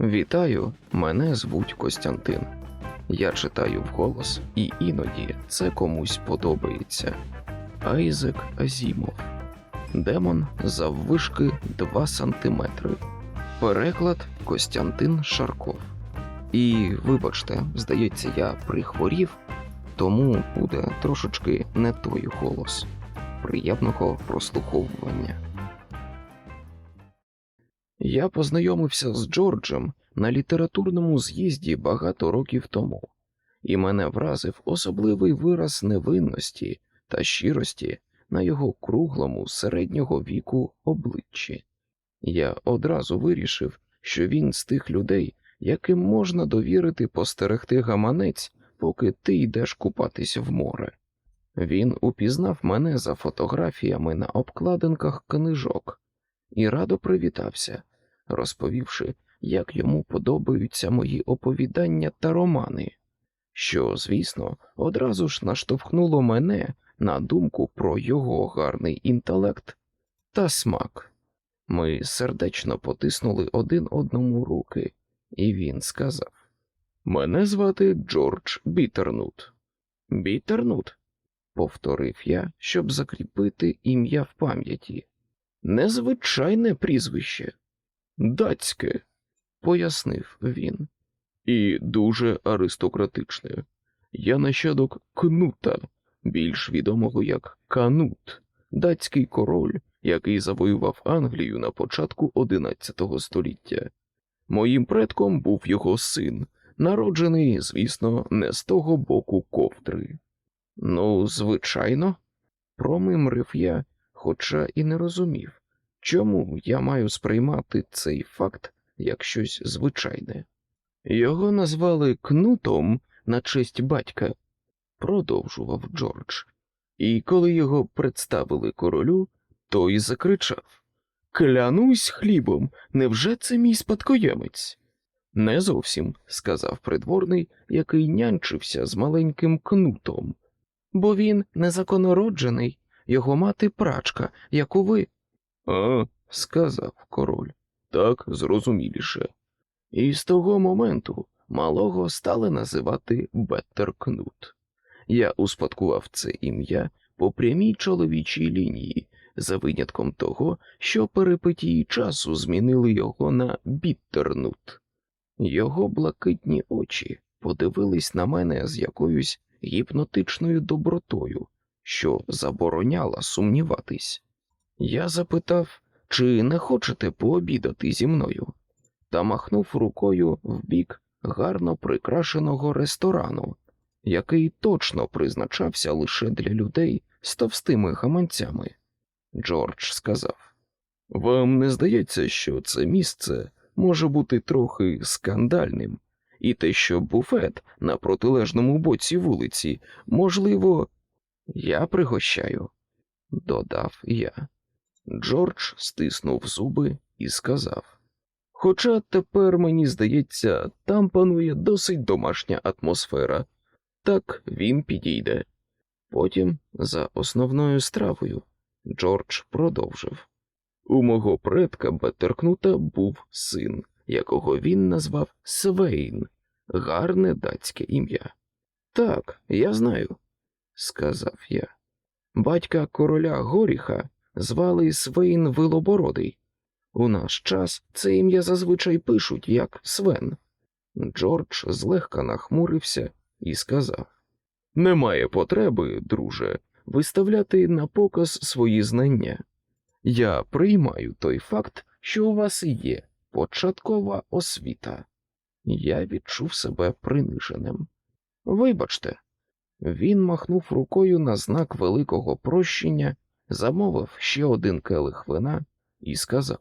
Вітаю, мене звуть Костянтин. Я читаю вголос, і іноді це комусь подобається. Айзек Азімов. Демон заввишки 2 сантиметри. Переклад Костянтин Шарков. І вибачте, здається, я прихворів, тому буде трошечки не той голос. Приємного прослуховування. Я познайомився з Джорджем на літературному з'їзді багато років тому, і мене вразив особливий вираз невинності та щирості на його круглому середнього віку обличчі. Я одразу вирішив, що він з тих людей, яким можна довірити постерегти гаманець, поки ти йдеш купатись в море. Він упізнав мене за фотографіями на обкладинках книжок і радо привітався, розповівши, як йому подобаються мої оповідання та романи, що, звісно, одразу ж наштовхнуло мене на думку про його гарний інтелект та смак. Ми сердечно потиснули один одному руки, і він сказав: Мене звати Джордж Бітернут. Бітернут? повторив я, щоб закріпити ім'я в пам'яті. Незвичайне прізвище. Датське, пояснив він. І дуже аристократичне. Я нащадок Кнута, більш відомого як Канут, датський король, який завоював Англію на початку XI століття. Моїм предком був його син, народжений, звісно, не з того боку ковдри. Ну, звичайно, промимрив я, хоча і не розумів, чому я маю сприймати цей факт як щось звичайне. Його назвали Кнутом на честь батька, продовжував Джордж, і коли його представили королю, той закричав Клянусь хлібом, невже це мій спадкоємець? Не зовсім, сказав придворний, який нянчився з маленьким кнутом. Бо він незаконороджений, його мати прачка, як у ви. А, сказав король, так зрозуміліше. І з того моменту малого стали називати Беттеркнут. Я успадкував це ім'я по прямій чоловічій лінії, за винятком того, що перипетії часу змінили його на Біттернут. Його блакитні очі подивились на мене з якоюсь гіпнотичною добротою, що забороняла сумніватись. Я запитав, чи не хочете пообідати зі мною, та махнув рукою в бік гарно прикрашеного ресторану, який точно призначався лише для людей з товстими гаманцями. Джордж сказав: Вам не здається, що це місце може бути трохи скандальним, і те, що буфет на протилежному боці вулиці, можливо, я пригощаю, додав я. Джордж стиснув зуби і сказав. Хоча тепер, мені здається, там панує досить домашня атмосфера, так він підійде. Потім, за основною стравою, Джордж продовжив. У мого предка Беттеркнута був син, якого він назвав Свейн, гарне датське ім'я. Так, я знаю, сказав я. Батька короля Горіха звали Свейн Вилобородий. У наш час це ім'я зазвичай пишуть як Свен. Джордж злегка нахмурився і сказав: Немає потреби, друже, виставляти на показ свої знання. Я приймаю той факт, що у вас є початкова освіта. Я відчув себе приниженим. Вибачте, він махнув рукою на знак великого прощення, замовив ще один келих вина і сказав: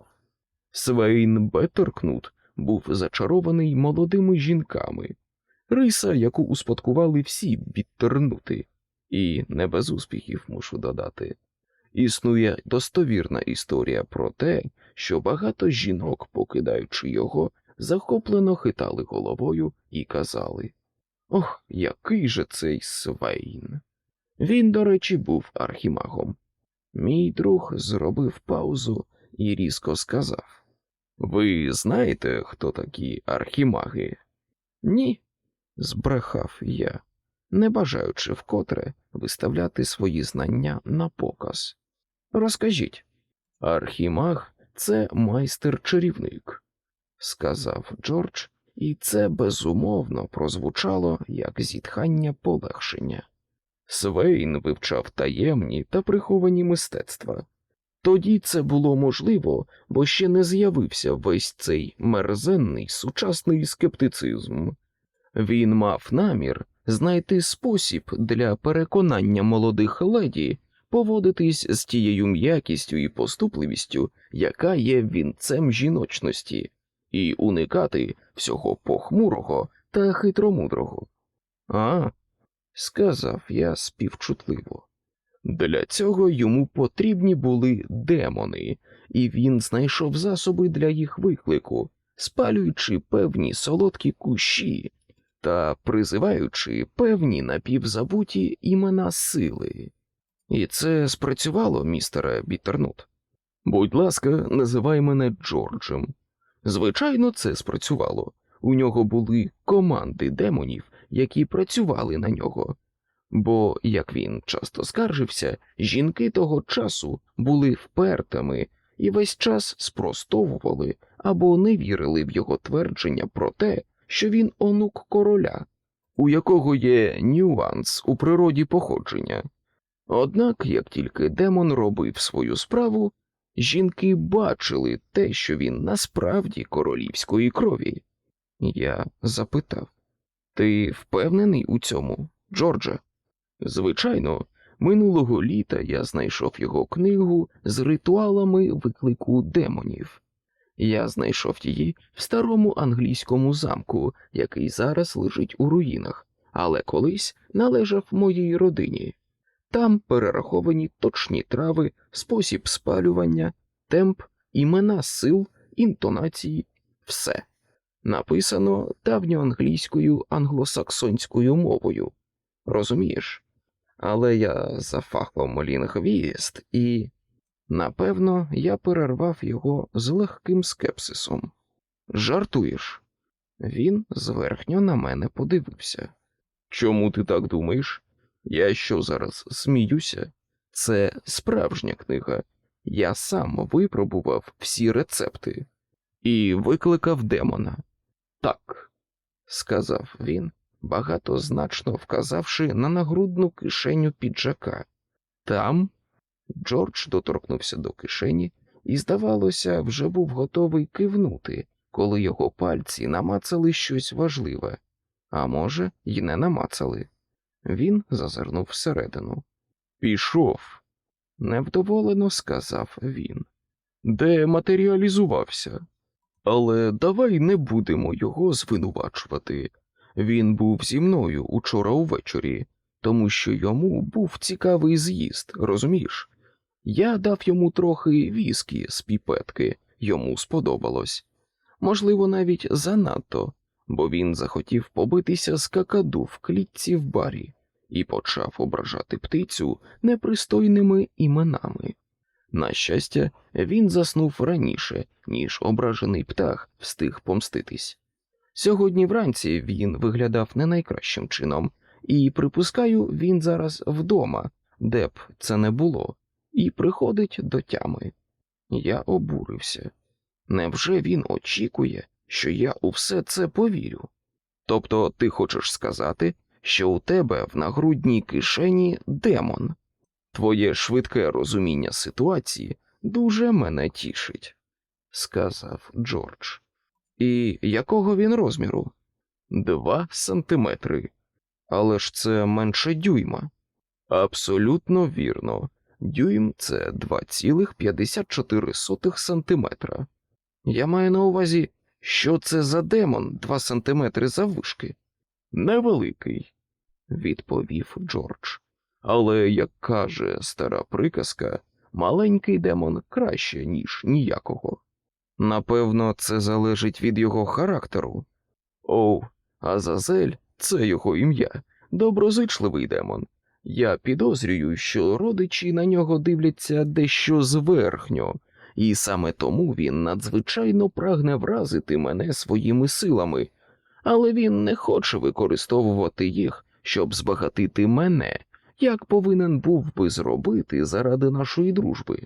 Свейн Беттеркнут був зачарований молодими жінками, риса, яку успадкували всі відтернути, і не без успіхів мушу додати. Існує достовірна історія про те, що багато жінок, покидаючи його, захоплено хитали головою і казали Ох, який же цей Свейн. Він, до речі, був архімагом. Мій друг зробив паузу і різко сказав Ви знаєте, хто такі архімаги? Ні, збрехав я, не бажаючи вкотре виставляти свої знання на показ. Розкажіть, архімаг це майстер-чарівник, сказав Джордж, і це безумовно прозвучало як зітхання полегшення. Свейн вивчав таємні та приховані мистецтва. Тоді це було можливо, бо ще не з'явився весь цей мерзенний сучасний скептицизм. Він мав намір знайти спосіб для переконання молодих леді поводитись з тією м'якістю і поступливістю, яка є вінцем жіночності, і уникати всього похмурого та хитромудрого. А, сказав я співчутливо. Для цього йому потрібні були демони, і він знайшов засоби для їх виклику, спалюючи певні солодкі кущі та призиваючи певні напівзабуті імена сили. І це спрацювало, містере Бітернут. Будь ласка, називай мене Джорджем. Звичайно, це спрацювало. У нього були команди демонів, які працювали на нього. Бо, як він часто скаржився, жінки того часу були впертими і весь час спростовували або не вірили в його твердження про те, що він онук короля, у якого є нюанс у природі походження. Однак, як тільки демон робив свою справу, жінки бачили те, що він насправді королівської крові. Я запитав Ти впевнений у цьому, Джордже? Звичайно, минулого літа я знайшов його книгу з ритуалами виклику демонів. Я знайшов її в старому англійському замку, який зараз лежить у руїнах, але колись належав моїй родині. Там перераховані точні трави, спосіб спалювання, темп, імена сил, інтонації, все. Написано давньоанглійською англосаксонською мовою. Розумієш? Але я за фахом лінгвіст і. Напевно, я перервав його з легким скепсисом. Жартуєш? Він зверхньо на мене подивився. Чому ти так думаєш? Я що зараз сміюся? Це справжня книга. Я сам випробував всі рецепти і викликав демона. Так, сказав він, багатозначно вказавши на нагрудну кишеню піджака. Там Джордж доторкнувся до кишені і, здавалося, вже був готовий кивнути, коли його пальці намацали щось важливе, а може, й не намацали. Він зазирнув всередину. Пішов, невдоволено сказав він. Де матеріалізувався? Але давай не будемо його звинувачувати. Він був зі мною учора увечері, тому що йому був цікавий з'їзд, розумієш? Я дав йому трохи віскі з піпетки, йому сподобалось. Можливо, навіть занадто, бо він захотів побитися з какаду в клітці в барі і почав ображати птицю непристойними іменами. На щастя, він заснув раніше, ніж ображений птах встиг помститись. Сьогодні вранці він виглядав не найкращим чином, і, припускаю, він зараз вдома, де б це не було, і приходить до тями. Я обурився. Невже він очікує, що я у все це повірю? Тобто ти хочеш сказати, що у тебе в нагрудній кишені демон? Твоє швидке розуміння ситуації дуже мене тішить, сказав Джордж. І якого він розміру? Два сантиметри. Але ж це менше дюйма. Абсолютно вірно. Дюйм це 2,54 сантиметра. Я маю на увазі, що це за демон 2 сантиметри заввишки. Невеликий, відповів Джордж. Але, як каже стара приказка, маленький демон краще, ніж ніякого. Напевно, це залежить від його характеру. Оу, Азазель це його ім'я, доброзичливий демон. Я підозрюю, що родичі на нього дивляться дещо зверхньо, і саме тому він надзвичайно прагне вразити мене своїми силами, але він не хоче використовувати їх, щоб збагатити мене, як повинен був би зробити заради нашої дружби.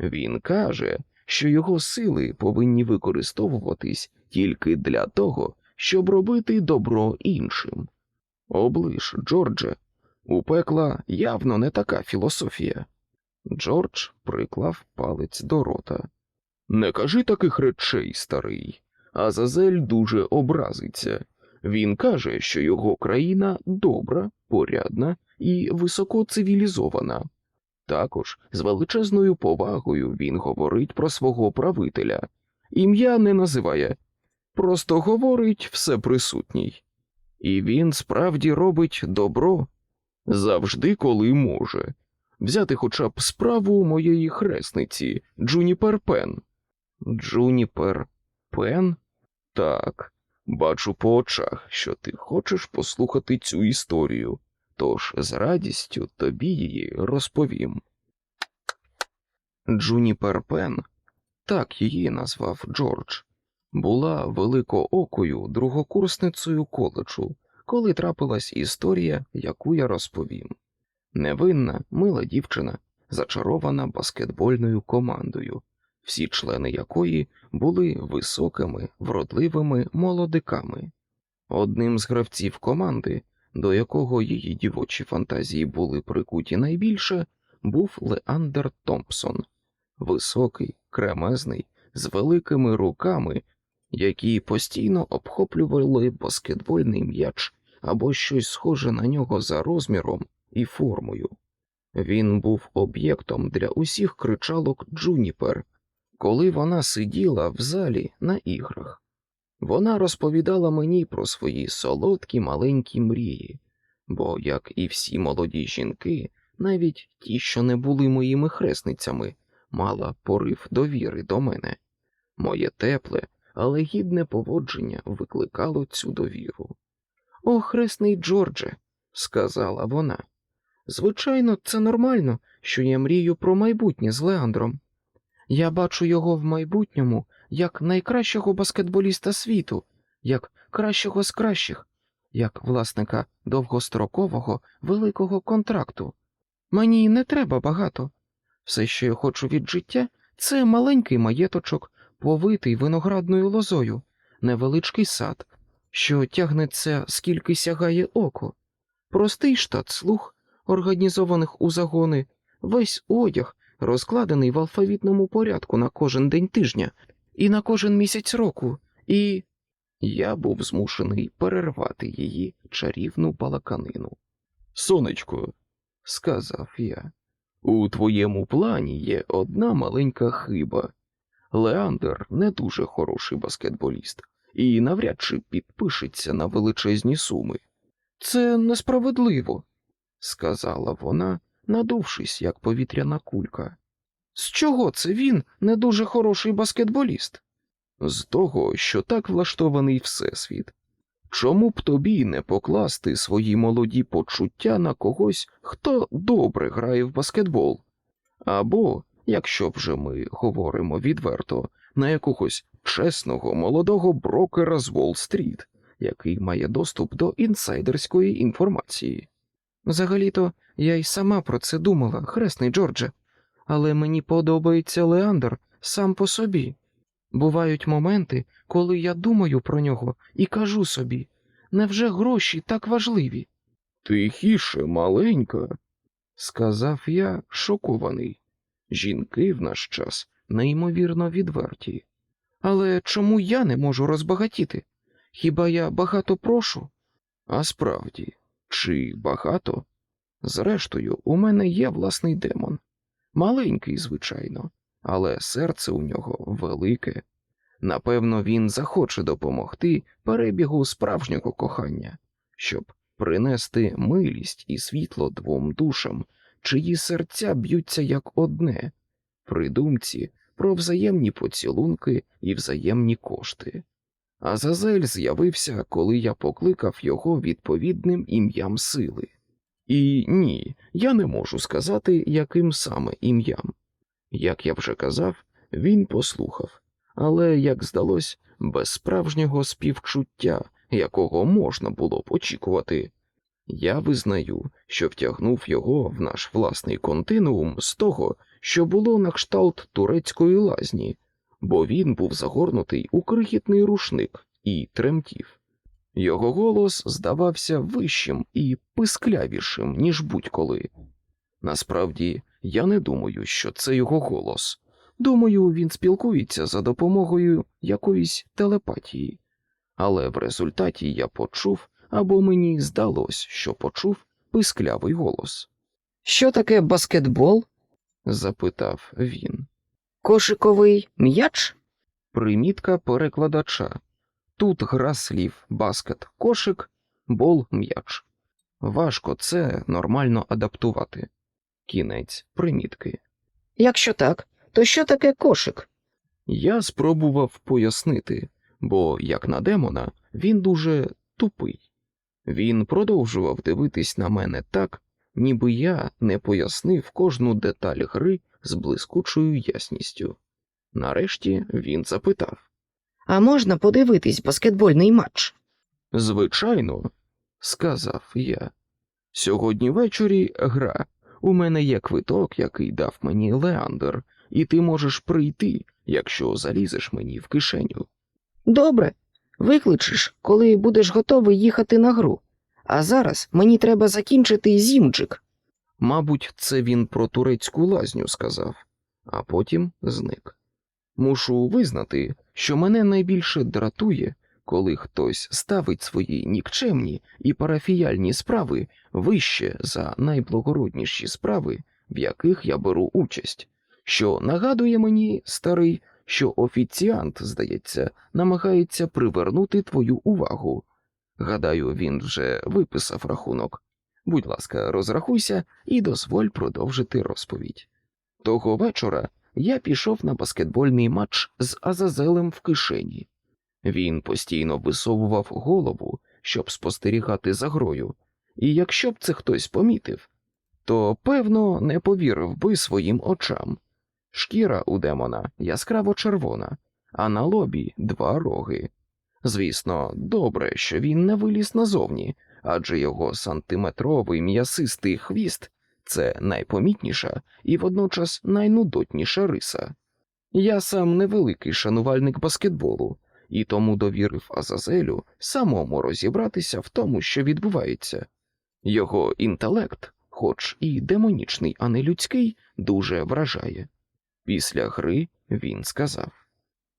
Він каже, що його сили повинні використовуватись тільки для того, щоб робити добро іншим. Оближ, Джордже, у пекла явно не така філософія. Джордж приклав палець до рота. Не кажи таких речей, старий. Азазель дуже образиться. Він каже, що його країна добра, порядна і високоцивілізована. Також з величезною повагою він говорить про свого правителя. Ім'я не називає, просто говорить все присутній. І він справді робить добро завжди, коли може. Взяти хоча б справу моєї хресниці Джуніпер Пен. Джуніпер Пен? Так, бачу по очах, що ти хочеш послухати цю історію, тож з радістю тобі її розповім. Джуніпер Пен, так її назвав Джордж, була великоокою другокурсницею коледжу, коли трапилась історія, яку я розповім. Невинна, мила дівчина, зачарована баскетбольною командою, всі члени якої були високими, вродливими молодиками. Одним з гравців команди, до якого її дівочі фантазії були прикуті найбільше, був Леандер Томпсон, високий, кремезний, з великими руками, які постійно обхоплювали баскетбольний м'яч або щось схоже на нього за розміром і формою. Він був об'єктом для усіх кричалок Джуніпер, коли вона сиділа в залі на іграх. Вона розповідала мені про свої солодкі маленькі мрії, бо, як і всі молоді жінки, навіть ті, що не були моїми хресницями, мала порив довіри до мене. Моє тепле, але гідне поводження викликало цю довіру. О, хресний Джордже, сказала вона. Звичайно, це нормально, що я мрію про майбутнє з Леандром. Я бачу його в майбутньому як найкращого баскетболіста світу, як кращого з кращих, як власника довгострокового великого контракту. Мені не треба багато. Все, що я хочу від життя, це маленький маєточок, повитий виноградною лозою, невеличкий сад, що тягнеться, скільки сягає око, простий штат слуг, організованих у загони, весь одяг, розкладений в алфавітному порядку на кожен день тижня і на кожен місяць року, і. Я був змушений перервати її чарівну балаканину. Сонечко, сказав я, у твоєму плані є одна маленька хиба. Леандер не дуже хороший баскетболіст і навряд чи підпишеться на величезні суми. Це несправедливо, сказала вона, надувшись, як повітряна кулька. З чого це він не дуже хороший баскетболіст? З того, що так влаштований Всесвіт. Чому б тобі не покласти свої молоді почуття на когось, хто добре грає в баскетбол? Або, якщо вже ми говоримо відверто, на якогось чесного молодого брокера з Уолл-стріт, який має доступ до інсайдерської інформації? Взагалі-то я й сама про це думала, хресний Джордже, але мені подобається Леандр сам по собі. Бувають моменти, коли я думаю про нього і кажу собі, невже гроші так важливі? Тихіше, маленька, сказав я, шокований. Жінки в наш час неймовірно відверті. Але чому я не можу розбагатіти? Хіба я багато прошу? А справді, чи багато? Зрештою, у мене є власний демон. Маленький, звичайно, але серце у нього велике. Напевно, він захоче допомогти перебігу справжнього кохання, щоб принести милість і світло двом душам, чиї серця б'ються як одне, при думці про взаємні поцілунки і взаємні кошти. Азазель з'явився, коли я покликав його відповідним ім'ям сили. І ні, я не можу сказати, яким саме ім'ям. Як я вже казав, Він послухав, але, як здалось, без справжнього співчуття, якого можна було б очікувати. Я визнаю, що втягнув його в наш власний континуум з того, що було на кшталт турецької лазні, бо він був загорнутий у крихітний рушник і тремтів. Його голос здавався вищим і писклявішим, ніж будь-коли. Насправді, я не думаю, що це його голос. Думаю, він спілкується за допомогою якоїсь телепатії, але в результаті я почув або мені здалось, що почув писклявий голос. Що таке баскетбол? запитав він. Кошиковий м'яч? Примітка перекладача. Тут гра слів баскет, кошик, бол, м'яч. Важко це нормально адаптувати. Кінець примітки. Якщо так, то що таке кошик? Я спробував пояснити, бо, як на демона, він дуже тупий. Він продовжував дивитись на мене так, ніби я не пояснив кожну деталь гри з блискучою ясністю. Нарешті він запитав А можна подивитись баскетбольний матч? Звичайно, сказав я. Сьогодні ввечері гра. У мене є квиток, який дав мені Леандр, і ти можеш прийти, якщо залізеш мені в кишеню. Добре, викличеш, коли будеш готовий їхати на гру. А зараз мені треба закінчити зімджик. Мабуть, це він про турецьку лазню сказав, а потім зник. Мушу визнати, що мене найбільше дратує, коли хтось ставить свої нікчемні і парафіяльні справи вище за найблагородніші справи, в яких я беру участь, що нагадує мені, старий, що офіціант, здається, намагається привернути твою увагу. Гадаю, він вже виписав рахунок. Будь ласка, розрахуйся і дозволь продовжити розповідь. Того вечора я пішов на баскетбольний матч з Азазелем в кишені. Він постійно висовував голову, щоб спостерігати за грою, і якщо б це хтось помітив, то певно не повірив би своїм очам. Шкіра у демона яскраво червона, а на лобі два роги. Звісно, добре, що він не виліз назовні, адже його сантиметровий м'ясистий хвіст це найпомітніша і водночас найнудотніша риса. Я сам невеликий шанувальник баскетболу, і тому довірив Азазелю самому розібратися в тому, що відбувається. Його інтелект, хоч і демонічний, а не людський, дуже вражає. Після гри він сказав.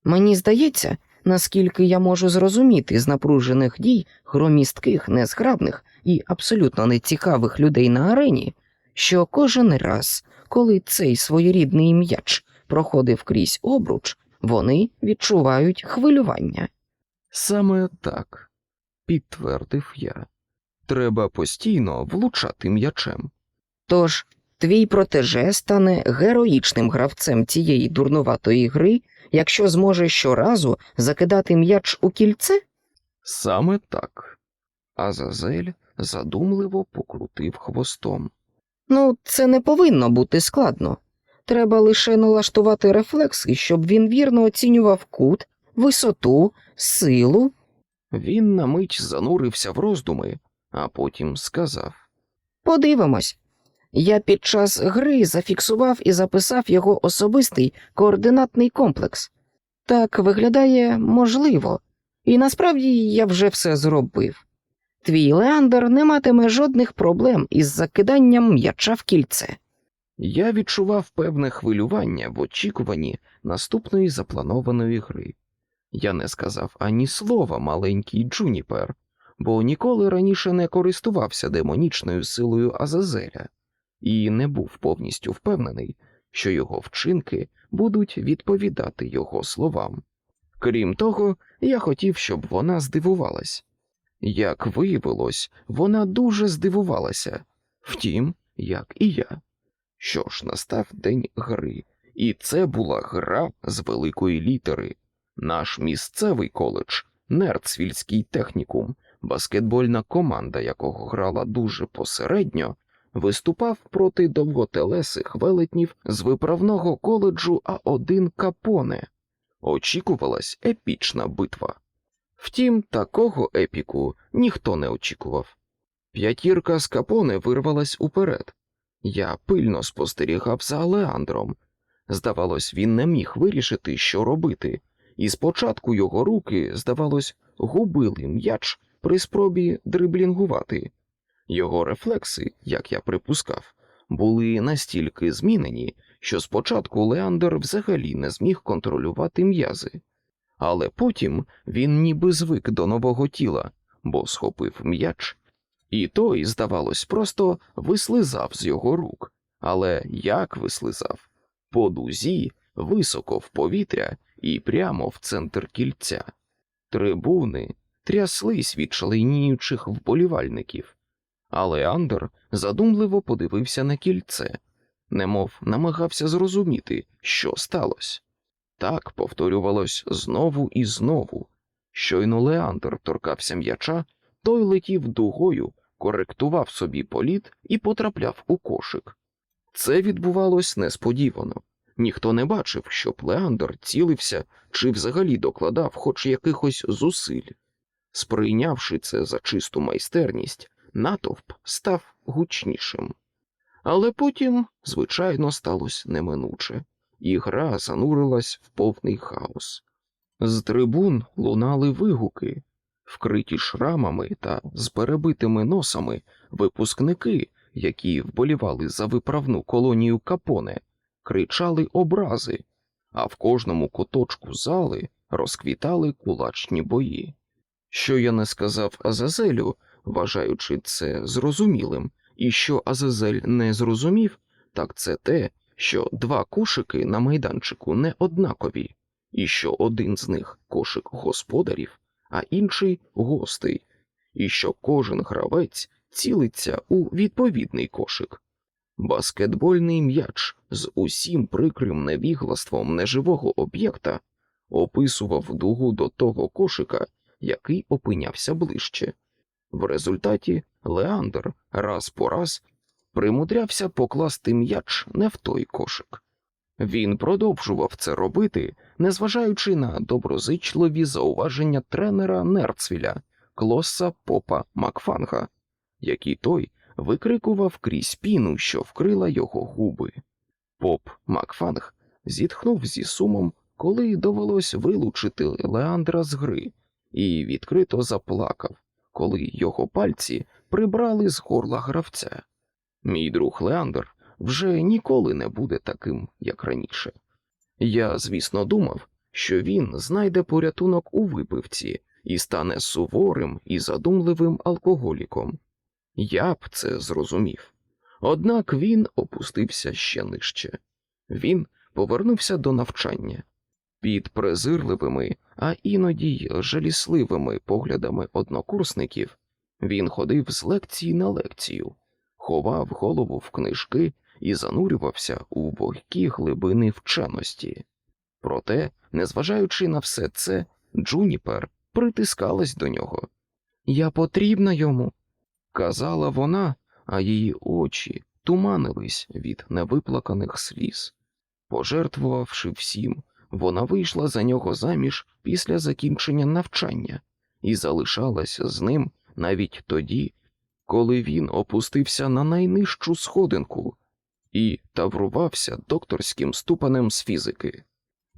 Мені здається, наскільки я можу зрозуміти з напружених дій громістких, незграбних і абсолютно нецікавих людей на арені, що кожен раз, коли цей своєрідний м'яч проходив крізь обруч, вони відчувають хвилювання. Саме так, підтвердив я. Треба постійно влучати м'ячем. Тож твій протеже стане героїчним гравцем цієї дурнуватої гри, якщо зможе щоразу закидати м'яч у кільце? Саме так. Азазель задумливо покрутив хвостом. Ну, це не повинно бути складно. Треба лише налаштувати рефлекси, щоб він вірно оцінював кут, висоту, силу. Він на мить занурився в роздуми, а потім сказав Подивимось. Я під час гри зафіксував і записав його особистий координатний комплекс. Так виглядає можливо, і насправді я вже все зробив. Твій Леандер не матиме жодних проблем із закиданням м'яча в кільце. Я відчував певне хвилювання в очікуванні наступної запланованої гри. Я не сказав ані слова маленький Джуніпер, бо ніколи раніше не користувався демонічною силою Азазеля і не був повністю впевнений, що його вчинки будуть відповідати його словам. Крім того, я хотів, щоб вона здивувалась. Як виявилось, вона дуже здивувалася, втім, як і я. Що ж, настав день гри, і це була гра з великої літери. Наш місцевий коледж, Нерцвільський технікум, баскетбольна команда, якого грала дуже посередньо, виступав проти довготелесих велетнів з виправного коледжу А1 Капоне. Очікувалась епічна битва. Втім, такого епіку ніхто не очікував. П'ятірка з Капоне вирвалась уперед. Я пильно спостерігав за Леандром. Здавалось, він не міг вирішити, що робити, і спочатку його руки, здавалось, губили м'яч при спробі дриблінгувати. Його рефлекси, як я припускав, були настільки змінені, що спочатку Леандр взагалі не зміг контролювати м'язи, але потім він ніби звик до нового тіла, бо схопив м'яч, і той, здавалось, просто вислизав з його рук. Але як вислизав? По дузі, високо в повітря і прямо в центр кільця. Трибуни тряслись від шаленіючих вболівальників, але Андер задумливо подивився на кільце, немов намагався зрозуміти, що сталося. Так повторювалось знову і знову. Щойно Леандр торкався м'яча, той летів дугою, коректував собі політ і потрапляв у кошик. Це відбувалось несподівано. Ніхто не бачив, щоб Леандр цілився чи взагалі докладав хоч якихось зусиль. Сприйнявши це за чисту майстерність, натовп став гучнішим. Але потім, звичайно, сталося неминуче, і гра занурилась в повний хаос. З трибун лунали вигуки, вкриті шрамами та з перебитими носами випускники, які вболівали за виправну колонію Капоне, кричали образи, а в кожному куточку зали розквітали кулачні бої. Що я не сказав Азазелю, вважаючи це зрозумілим, і що Азазель не зрозумів, так це те, що два кошики на майданчику не однакові, і що один з них кошик господарів, а інший гостей, і що кожен гравець цілиться у відповідний кошик. Баскетбольний м'яч з усім прикрим невіглаством неживого об'єкта описував дугу до того кошика, який опинявся ближче. В результаті Леандр раз по раз примудрявся покласти м'яч не в той кошик. Він продовжував це робити, незважаючи на доброзичливі зауваження тренера Нерцвіля Клосса Попа Макфанга, які той викрикував крізь піну, що вкрила його губи. Поп Макфанг зітхнув зі сумом, коли довелось вилучити Леандра з гри, і відкрито заплакав, коли його пальці прибрали з горла гравця. Мій друг Леандр вже ніколи не буде таким, як раніше. Я, звісно, думав, що він знайде порятунок у випивці і стане суворим і задумливим алкоголіком. Я б це зрозумів. Однак він опустився ще нижче. Він повернувся до навчання. Під презирливими, а іноді й жалісливими поглядами однокурсників він ходив з лекції на лекцію, ховав голову в книжки і занурювався у вогкі глибини вченості. Проте, незважаючи на все це, Джуніпер притискалась до нього. Я потрібна йому, казала вона, а її очі туманились від невиплаканих сліз. Пожертвувавши всім, вона вийшла за нього заміж після закінчення навчання і залишалася з ним навіть тоді, коли він опустився на найнижчу сходинку і таврувався докторським ступенем з фізики.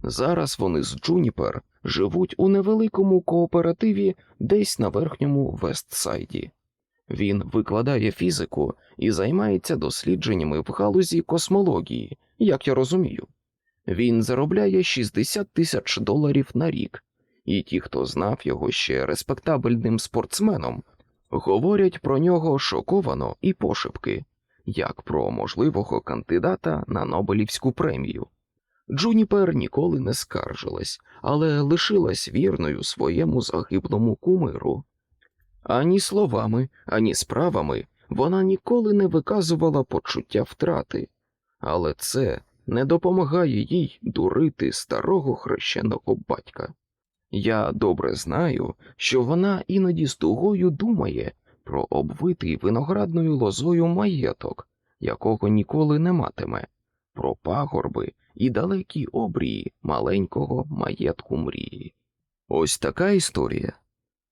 Зараз вони з Джуніпер живуть у невеликому кооперативі десь на верхньому Вестсайді. Він викладає фізику і займається дослідженнями в галузі космології, як я розумію. Він заробляє 60 тисяч доларів на рік, і ті, хто знав його ще респектабельним спортсменом, говорять про нього шоковано і пошепки, як про можливого кандидата на Нобелівську премію. Джуніпер ніколи не скаржилась, але лишилась вірною своєму загиблому кумиру. Ані словами, ані справами вона ніколи не виказувала почуття втрати, але це не допомагає їй дурити старого хрещеного батька. Я добре знаю, що вона іноді з тугою думає про обвитий виноградною лозою маєток, якого ніколи не матиме, про пагорби і далекі обрії маленького маєтку мрії. Ось така історія,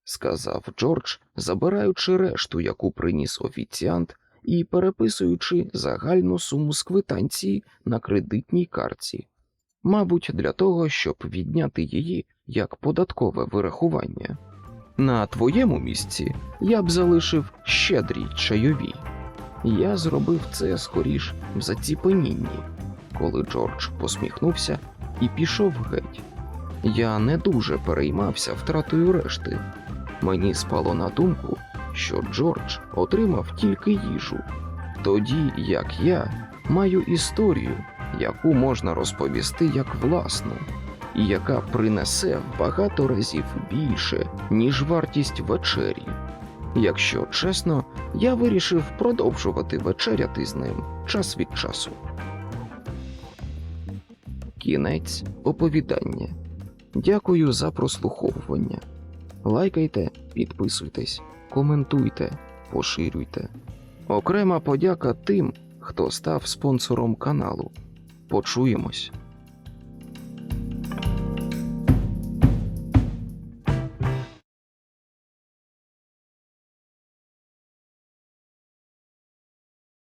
сказав Джордж, забираючи решту, яку приніс офіціант, і переписуючи загальну суму з квитанції на кредитній картці, мабуть, для того, щоб відняти її як податкове вирахування. На твоєму місці я б залишив щедрі чайові. Я зробив це скоріш в заціпенінні, коли Джордж посміхнувся і пішов геть. Я не дуже переймався втратою решти. Мені спало на думку, що Джордж отримав тільки їжу, тоді як я маю історію, яку можна розповісти як власну, і яка принесе багато разів більше, ніж вартість вечері. Якщо чесно, я вирішив продовжувати вечеряти з ним час від часу. Кінець оповідання. Дякую за прослуховування. Лайкайте, підписуйтесь, коментуйте, поширюйте. Окрема подяка тим, хто став спонсором каналу. Почуємось.